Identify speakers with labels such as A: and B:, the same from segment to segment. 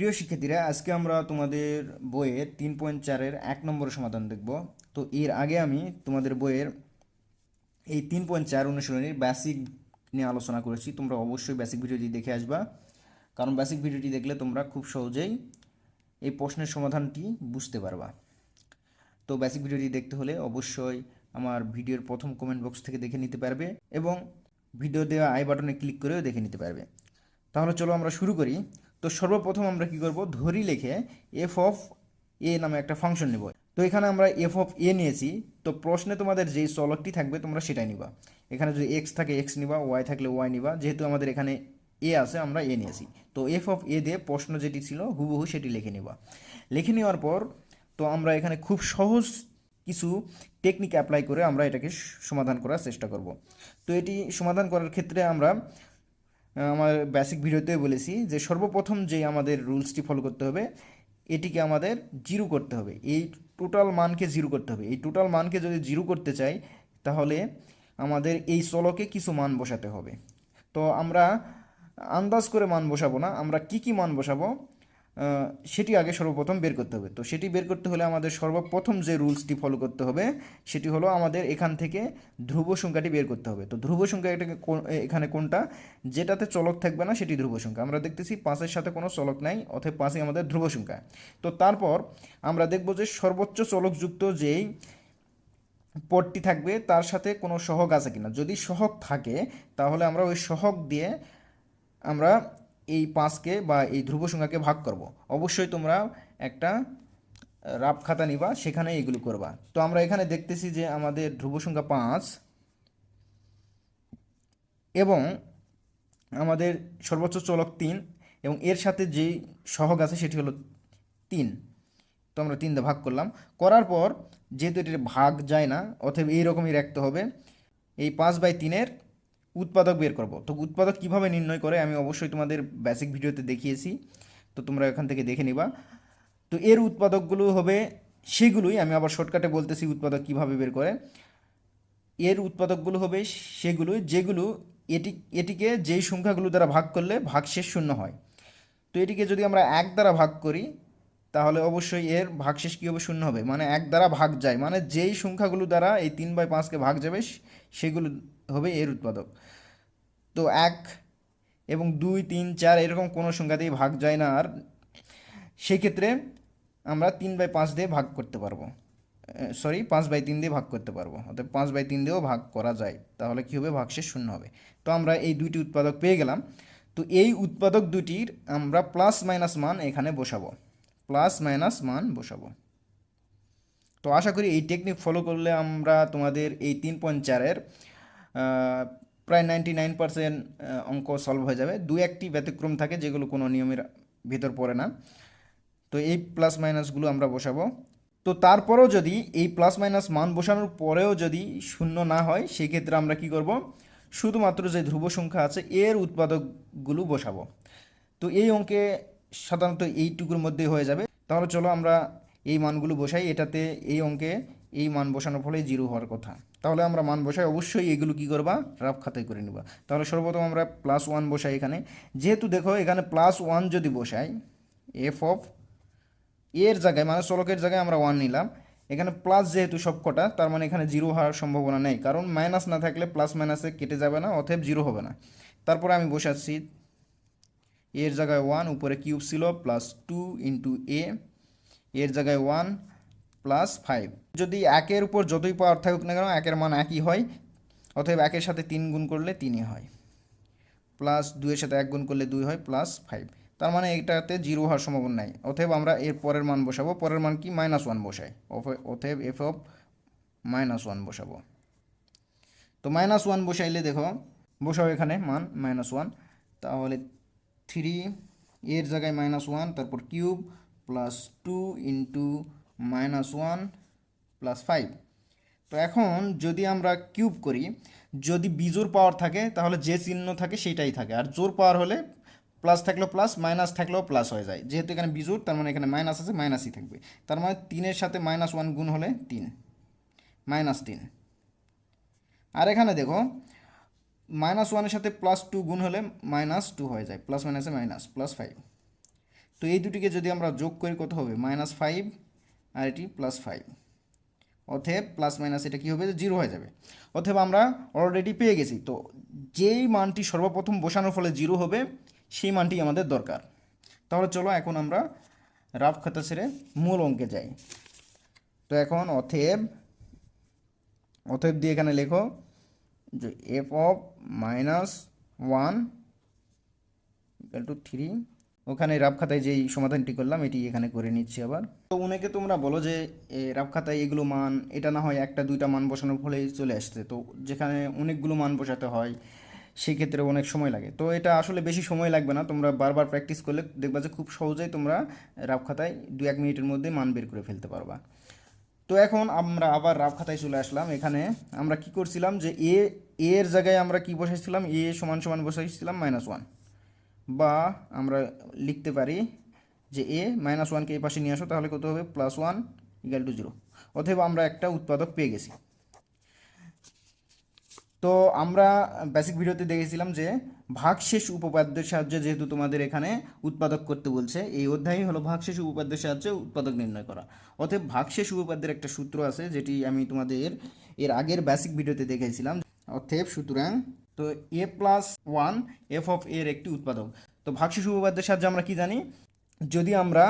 A: প্রিয় শিক্ষার্থীরা, আজকে আমরা তোমাদের বইয়ের তিন পয়েন্ট চারের এক নম্বরের সমাধান দেখব। তো এর আগে আমি তোমাদের বইয়ের এই তিন পয়েন্ট চার অনুশীলনীর বেসিক নিয়ে আলোচনা করেছি। তোমরা অবশ্যই বেসিক ভিডিওটি দেখে আসবা। কারণ বেসিক ভিডিওটি দেখলে তোমরা খুব সহজেই এই প্রশ্নের সমাধানটি বুঝতে পারবা। তো বেসিক ভিডিওটি দেখতে হলে অবশ্যই আমার ভিডিওর প্রথম কমেন্ট বক্স থেকে দেখে নিতে পারবে এবং ভিডিও দেওয়া আই বাটনে ক্লিক করেও দেখে নিতে পারবে। তাহলে চলো আমরা শুরু করি। তো সর্বপ্রথম আমরা কি করব? ধরি লিখে এফ অফ এ নামে একটা ফাংশন নেব। তো এখানে আমরা এফ অফ এ নিয়েছি। তো প্রশ্নে তোমাদের যেই চলকটি থাকবে, তোমরা সেটাই নিবা। এখানে যদি এক্স থাকে এক্স নিবা ওয়াই থাকলে ওয়াই নিবা। যেহেতু আমাদের এখানে এ আছে, আমরা এ নিয়েছি। তো এফ অফ এ দিয়ে প্রশ্ন যেটি ছিল, হুবহু সেটি লিখে নিবা। লিখে নেওয়ার পর, তো আমরা এখানে খুব সহজ কিছু টেকনিক অ্যাপ্লাই করে আমরা এটাকে সমাধান করার চেষ্টা করব। তো এটি সমাধান করার ক্ষেত্রে আমরা আমার বেসিক ভিডিওতেই বলেছি যে সর্বপ্রথম যে আমাদের রুলসটি ফলো করতে হবে, এটিকে আমাদের জিরো করতে হবে। এই টোটাল মানকে জিরো করতে হবে। এই টোটাল মানকে যদি জিরো করতে চাই, তাহলে আমাদের এই চলকে কিছু মান বসাতে হবে। তো আমরা আন্দাজ করে মান বসাবো না, আমরা কি কি মান বসাবো? সেটি আগে সর্বপ্রথম বের করতে হবে। তো সেটি বের করতে হলে আমাদের সর্বপ্রথম যে রুলসটি ফলো করতে হবে, সেটি হলো আমাদের এখান থেকে ধ্রুব সংখ্যাটি বের করতে হবে। তো ধ্রুব সংখ্যা এটাকে এখানে কোনটা? যেটাতে চলক থাকবে না, সেটি ধ্রুব সংখ্যা। আমরা দেখতেছি পাঁচের সাথে কোনো চলক নাই অথবা পাঁচই আমাদের ধ্রুব সংখ্যা। তো তারপর আমরা দেখব যে সর্বোচ্চ চলকযুক্ত যেই পদটি থাকবে, তার সাথে কোনো সহগ আছে কিনা। যদি সহগ থাকে, তাহলে আমরা ওই সহগ দিয়ে আমরা এই পাঁচকে বা এই ধ্রুব সংখ্যাকে ভাগ করব। অবশ্যই তোমরা একটা রাপ খাতা নিবা সেখানে এগুলো করবা। তো আমরা এখানে দেখতেছি যে আমাদের ধ্রুব সংখ্যা পাঁচ এবং আমাদের সর্বোচ্চ চলক তিন এবং এর সাথে যেই সহগ আছে সেটি হলো তিন। তো আমরা তিন দিয়ে ভাগ করলাম। করার পর যেহেতু এটির ভাগ যায় না অথবা এইরকমই রাখতে হবে। এই পাঁচ বাই তিনের উৎপাদক বের করব। তো উৎপাদক কীভাবে নির্ণয় করে আমি অবশ্যই তোমাদের বেসিক ভিডিওতে দেখিয়েছি। তো তোমরা এখান থেকে দেখে নিবা। তো এর উৎপাদকগুলো হবে সেগুলোই, আমি আবার শর্টকাটে বলতেছি উৎপাদক কীভাবে বের করে। এর উৎপাদকগুলো হবে সেগুলো যেগুলো এটি, এটিকে যেই সংখ্যাগুলো দ্বারা ভাগ করলে ভাগশেষ শূন্য হয়। তো এটিকে যদি আমরা এক দ্বারা ভাগ করি, তাহলে অবশ্যই এর ভাগশেষ কী হবে? শূন্য হবে। মানে এক দ্বারা ভাগ যায়। মানে যেই সংখ্যাগুলো দ্বারা এই তিন বাই পাঁচকে ভাগ যাবে সেগুলো হবে এর উৎপাদক। তো এক এবং দুই, তিন, চার এরকম কোনো সংখ্যাতেই ভাগ যায় না আর। সেক্ষেত্রে আমরা তিন বাই পাঁচ দিয়ে ভাগ করতে পারব। সরি পাঁচ বাই তিন দিয়ে ভাগ করতে পারব। অর্থাৎ পাঁচ বাই তিন দিয়েও ভাগ করা যায়। তাহলে কী হবে? ভাগ ভাগশেষ শূন্য হবে। তো আমরা এই দুইটি উৎপাদক পেয়ে গেলাম। তো এই উৎপাদক দুটির আমরা প্লাস মাইনাস মান এখানে বসাবো। প্লাস মাইনাস মান বসাবো। তো আশা করি এই টেকনিক ফলো করলে আমরা তোমাদের এই তিন পয়েন্ট চারের প্রায় নাইনটি নাইন পার্সেন্ট অঙ্ক সলভ হয়ে যাবে। দু একটি ব্যতিক্রম থাকে যেগুলো কোনো নিয়মের ভিতর পড়ে না। তো এই প্লাস মাইনাসগুলো আমরা বসাবো। তো তারপরেও যদি এই প্লাস মাইনাস মান বসানোর পরেও যদি শূন্য না হয় সেই ক্ষেত্রে আমরা কি করব? শুধুমাত্র যে ধ্রুব সংখ্যা আছে, এর উৎপাদকগুলো বসাবো। তো এই অঙ্কে সাধারণত এইটুকুর মধ্যেই হয়ে যাবে। তাহলে চলো আমরা এই মানগুলো বসাই, এটাতে এই অঙ্কে এই মান বসানোর ফলে জিরো হওয়ার কথা। তাহলে আমরা মান বসাই, অবশ্যই এগুলো কি করবা? রাফ খাতায় করে নিবা। তাহলে সর্বপ্রথম আমরা প্লাস ওয়ান বসাই এখানে। যেহেতু দেখো, এখানে প্লাস ওয়ান যদি বসাই এফ অফ এর জায়গায় মানে চলকের জায়গায় আমরা ওয়ান নিলাম। এখানে প্লাস যেহেতু সব কটা তার মানে এখানে জিরো হওয়ার সম্ভাবনা নেই। কারণ মাইনাস না থাকলে প্লাস মাইনাসে কেটে যাবে না, অতএব জিরো হবে না। তারপরে আমি বসাচ্ছি, এর জায়গায় ওয়ান উপরে কিউব ছিল প্লাস টু ইন্টু এ এর জায়গায় ওয়ান প্লাস ফাইভ যদি একের উপর যতই পাওয়ার থাকুক না কেন, একের মান একই হয়, অতএব একের সাথে তিন গুণ করলে তিনই হয়। প্লাস দুইয়ের সাথে এক গুণ করলে দুই হয় প্লাস ফাইভ তার মানে এটাতে জিরো হওয়ার সম্ভাবনা নাই। অতএব আমরা এর পরের মান বসাবো। পরের মান কি? মাইনাস ওয়ান বসাই অতএব এফ অফ মাইনাস ওয়ান বসাবো। তো মাইনাস ওয়ান বসাইলে দেখো, বসাও এখানে মান মাইনাস ওয়ান তাহলে থ্রি এর জায়গায় মাইনাস ওয়ান তারপর cube plus two into minus one plus five তো এখন যদি আমরা কিউব করি, যদি বিজোর পাওয়ার থাকে, তাহলে যে চিহ্ন থাকে সেটাই থাকে। আর জোর পাওয়ার হলে প্লাস থাকলেও প্লাস মাইনাস থাকলেও প্লাস হয়ে যায়। যেহেতু এখানে বিজোর তার মানে এখানে মাইনাস আছে মাইনাসই থাকবে। তার মানে তিনের সাথে মাইনাস ওয়ান গুণ হলে তিন। মাইনাস তিন। আর এখানে দেখো মাইনাস ওয়ানের সাথে প্লাস টু গুণ হলে মাইনাস টু হয়ে যায়। প্লাস মাইনাসে মাইনাস প্লাস ফাইভ তো এই দুটিকে যদি আমরা যোগ করি কত হবে? মাইনাস ফাইভ আর এটি প্লাস ফাইভ অথব প্লাস মাইনাস এটা কী হবে? জিরো হয়ে যাবে। অথবা আমরা অলরেডি পেয়ে গেছি। তো যেই মানটি সর্বপ্রথম বসানোর ফলে জিরো হবে, সেই মানটি আমাদের দরকার। তাহলে চলো এখন আমরা রাফ খাতা ছেড়ে মূল অঙ্কে যাই। তো এখন অথেব অথেব দিয়ে এখানে লেখো যে F of minus one equal to three ওখানে রাব খাতায় যেই সমাধানটি করলাম, এটি এখানে করে নিচ্ছি আবার। তো অনেকে তোমরা বলো যে রাফ খাতায় এগুলো মান, এটা না হয় একটা দুইটা মান বসানোর ফলেই চলে আসছে। তো যেখানে অনেকগুলো মান বসাতে হয়, সেক্ষেত্রে অনেক সময় লাগে। তো এটা আসলে বেশি সময় লাগবে না, তোমরা বারবার প্র্যাকটিস করলে দেখবা যে খুব সহজেই তোমরা রাব খাতায় দু এক মিনিটের মধ্যে মান বের করে ফেলতে পারবা। তো এখন আমরা আবার রাফ খাতায় চলে আসলাম। এখানে আমরা কি করছিলাম যে এ এর জায়গায় আমরা কি বসাইছিলাম? এ সমান সমান বসাইছিলাম, মাইনাস ওয়ান। বা আমরা লিখতে পারি যে এ মাইনাস ওয়ানকে এই পাশে নিয়ে আসো, তাহলে কত হবে? Plus one equal to zero অথবা আমরা একটা উৎপাদক পেয়ে গেছি। তো আমরা বেসিক ভিডিওতে দেখেছিলাম যে ভাগশেষ উপপাদ্যের সাহায্যে যেহেতু তোমাদের এখানে উৎপাদক করতে বলছে, এই অধ্যায়ই হলো ভাগশেষ উপপাদ্যের সাহায্যে উৎপাদক নির্ণয় করা। অতএব ভাগশেষ উপপাদ্যের একটা সূত্র আছে, যেটি আমি তোমাদের এর আগের বেসিক ভিডিওতে দেখেছিলাম। অতএব সুতরাং তো A plus one F of এর একটি উৎপাদক। তো ভাগশেষ উপপাদ্যের সাহায্যে আমরা কি জানি? যদি আমরা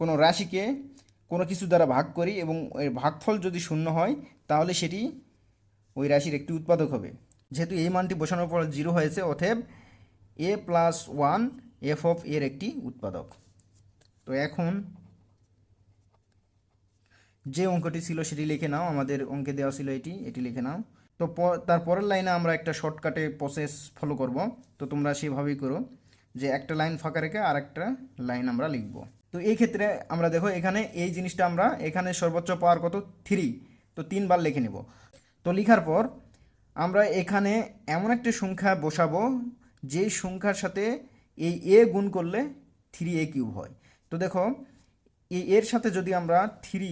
A: কোনো রাশিকে কোনো কিছু দ্বারা ভাগ করি এবং এর ভাগফল যদি শূন্য হয়, তাহলে সেটি ওই রাশির একটি উৎপাদক হবে। যেহেতু এই মানটি বসানোর পর জিরো হয়েছে, অতএব A plus one F of এর একটি উৎপাদক। তো এখন যে অঙ্কটি ছিল সেটি লিখে নাও। আমাদের অঙ্কে দেওয়া ছিল এটি এটি লিখে নাও। তো তারপরের লাইনে আমরা একটা শর্টকাটে প্রসেস ফলো করব। তো তোমরা সেভাবেই করো যে একটা লাইন ফাঁকা রেখে আর একটা লাইন আমরা লিখব। তো এই ক্ষেত্রে আমরা দেখো এখানে এই জিনিসটা আমরা এখানে সর্বোচ্চ পাওয়ার কত? থ্রি তো তিনবার লিখে নেব। তো লেখার পর আমরা এখানে এমন একটা সংখ্যা বসাবো যেই সংখ্যার সাথে এই এ গুণ করলে থ্রি এ কিউব হয়। তো দেখো, এই এর সাথে যদি আমরা থ্রি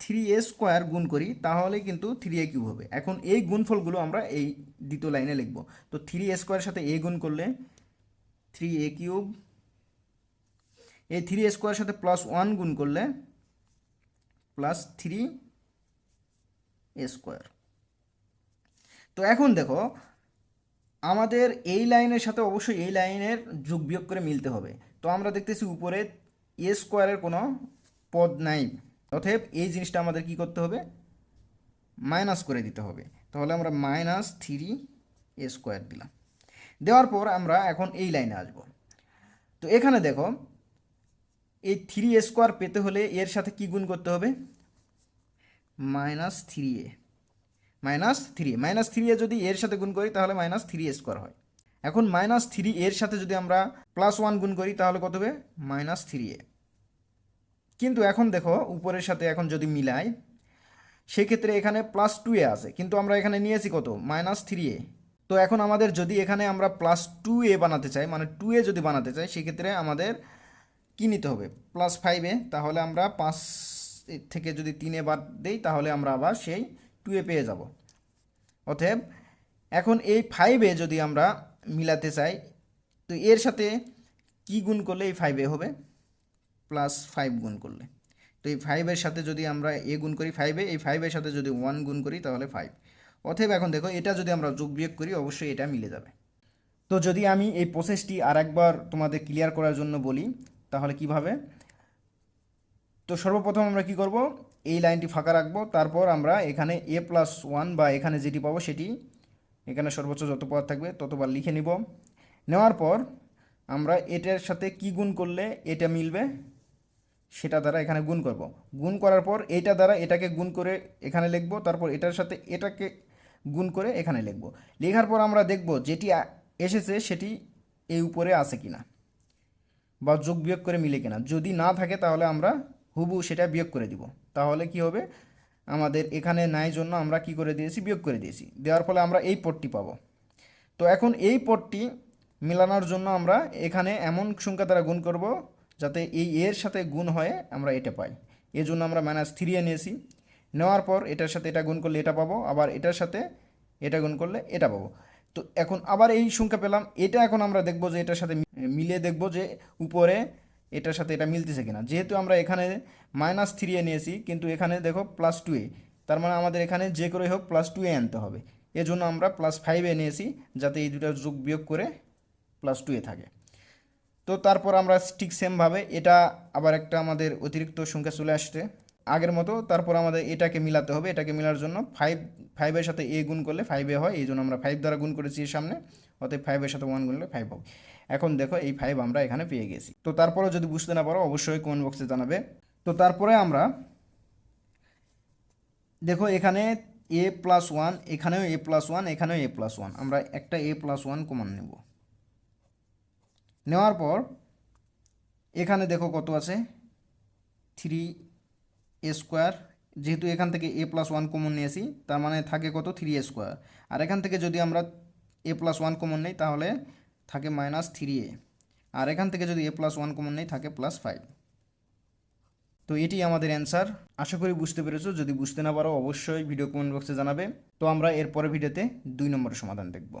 A: থ্রি এ স্কোয়ার গুণ করি তাহলে কিন্তু থ্রি এ কিউব হবে। এখন এই গুণফলগুলো আমরা এই দ্বিতীয় লাইনে লিখব। তো থ্রি এ স্কোয়ারের সাথে এ গুণ করলে থ্রি এ কিউব এই থ্রি এ স্কোয়ারের সাথে প্লাস ওয়ান গুণ করলে প্লাস থ্রি এ স্কোয়ার তো এখন দেখো, আমাদের এই লাইনের সাথে অবশ্যই এই লাইনের যোগ বিয়োগ করে মিলতে হবে। তো আমরা দেখতেছি উপরে এ স্কোয়ারের কোনো পদ নাই। অতএব এই জিনিসটা আমাদের কি করতে হবে? মাইনাস করে দিতে হবে। তাহলে আমরা মাইনাস থ্রি এ স্কোয়ার দিলাম। দেওয়ার পর আমরা এখন এই লাইনে আসব। তো এখানে দেখো, এই থ্রি এ স্কোয়ার পেতে হলে এর সাথে কি গুণ করতে হবে? Minus three a. Minus three minus three a যদি এর সাথে গুণ করি, তাহলে মাইনাস থ্রি এ স্কোয়ার হয়। এখন মাইনাস থ্রি এর সাথে যদি আমরা প্লাস ওয়ান গুণ করি, তাহলে কত হবে? Minus three a. কিন্তু এখন দেখো, উপরের সাথে এখন যদি মিলাই, সেক্ষেত্রে এখানে প্লাস টু এ আছে। কিন্তু আমরা এখানে নিয়েছি কত? Minus three a. তো এখন আমাদের যদি এখানে আমরা প্লাস টু এ বানাতে চাই মানে টু এ যদি বানাতে চাই, সেক্ষেত্রে আমাদের কি নিতে হবে? প্লাস ফাইভে তাহলে আমরা পাঁচ থেকে যদি তিনে বাদ দেই, তাহলে আমরা আবার সেই টু এ পেয়ে যাব। অতএব, এখন এই ফাইভে যদি আমরা মিলাতে চাই, তো এর সাথে কি গুণ করলে এই ফাইভে হবে? প্লাস ফাইভ গুণ করলে। তো এই ফাইভের সাথে যদি আমরা এ গুণ করি ফাইভে এই ফাইভের সাথে যদি ওয়ান গুণ করি তাহলে ফাইভ অতএব এখন দেখো, এটা যদি আমরা যোগ বিয়োগ করি, অবশ্যই এটা মিলে যাবে। তো যদি আমি এই প্রসেসটি আর একবার তোমাদের ক্লিয়ার করার জন্য বলি, তাহলে কীভাবে? তো সর্বপ্রথম আমরা কি করব? এই লাইনটি ফাঁকা রাখব, তারপর আমরা এখানে এ প্লাস ওয়ান বা এখানে যেটি পাবো সেটি, এখানে সর্বোচ্চ যত পাওয়ার থাকবে ততবার লিখে নিব। নেওয়ার পর আমরা এটার সাথে কি গুণ করলে এটা মিলবে? সেটা দ্বারা এখানে গুণ করব। গুণ করার পর এইটা দ্বারা এটাকে গুণ করে এখানে লিখব, তারপর এটার সাথে এটাকে গুণ করে এখানে লিখব। লেখার পর আমরা দেখব যেটি এসেছে সেটি এই উপরে আছে কিনা বা যোগ বিয়োগ করে মিলে কিনা। যদি না থাকে তাহলে আমরা হুবু সেটা বিয়োগ করে দিব। তাহলে কি হবে? আমাদের এখানে নাই জন্য আমরা কি করে দিয়েছি? বিয়োগ করে দিয়েছি। দেওয়ার ফলে আমরা এই পটটি পাবো। তো এখন এই পটটি মেলানোর জন্য আমরা এখানে এমন সংখ্যা দ্বারা গুণ করব যাতে এই এর সাথে গুণ হয়ে আমরা এটা পাই। এই জন্য আমরা মাইনাস থ্রি নিয়েছি। নেওয়ার পর এটার সাথে এটা গুণ করলে এটা পাবো, আবার এটার সাথে এটা গুণ করলে এটা পাবো। তো এখন আবার এই সংখ্যা পেলাম। এটা এখন আমরা দেখব যে এটার সাথে মি- মিলিয়ে দেখব যে উপরে এটার সাথে এটা মিলতেছে কিনা। যেহেতু আমরা এখানে মাইনাস থ্রি এ নিয়েছি, কিন্তু এখানে দেখো প্লাস টু এ। তার মানে আমাদের এখানে যে করে হোক প্লাস টু এ আনতে হবে। এজন্য আমরা প্লাস ফাইভ এ নিয়েছি, যাতে এই দুটো যোগ বিয়োগ করে প্লাস টু এ থাকে। তো তারপর আমরা ঠিক সেমভাবে এটা আবার একটা আমাদের অতিরিক্ত সংখ্যা চলে আসছে। আগের মতো তারপর আমাদের এটাকে মিলাতে হবে। এটাকে মিলার জন্য ফাইভ ফাইভের সাথে এ গুণ করলে ফাইভে হয়। এই জন্য আমরা ফাইভ দ্বারা গুণ করেছি এর সামনে। অতএব ফাইভের সাথে ওয়ান গুণলে ফাইভ হবে। এখন দেখো এই ফাইভ আমরা এখানে পেয়ে গেছি। তো তারপরে যদি বুঝতে না পারো, অবশ্যই কমেন্ট বক্সে জানাবে। তো তারপরে আমরা দেখো এখানে এ প্লাস ওয়ান এখানেও এ প্লাস ওয়ান এখানেও এ প্লাস ওয়ান আমরা একটা এ প্লাস ওয়ান কমন নেব। নেওয়ার পর, এখানে দেখো কত আছে? থ্রি এ স্কোয়ার যেহেতু এখান থেকে এ প্লাস ওয়ান কমন নিয়েছি তার মানে থাকে কত? থ্রি এ স্কোয়ার আর এখান থেকে যদি আমরা এ প্লাস ওয়ান কমন নেই, তাহলে থাকে মাইনাস থ্রি এ আর এখান থেকে যদি এ প্লাস ওয়ান কমন নেই, থাকে প্লাস ফাইভ তো এটি আমাদের অ্যান্সার আশা করি বুঝতে পেরেছ। যদি বুঝতে না পারো, অবশ্যই ভিডিও কমেন্ট বক্সে জানাবে। তো আমরা এর পরের ভিডিওতে দুই নম্বরের সমাধান দেখব।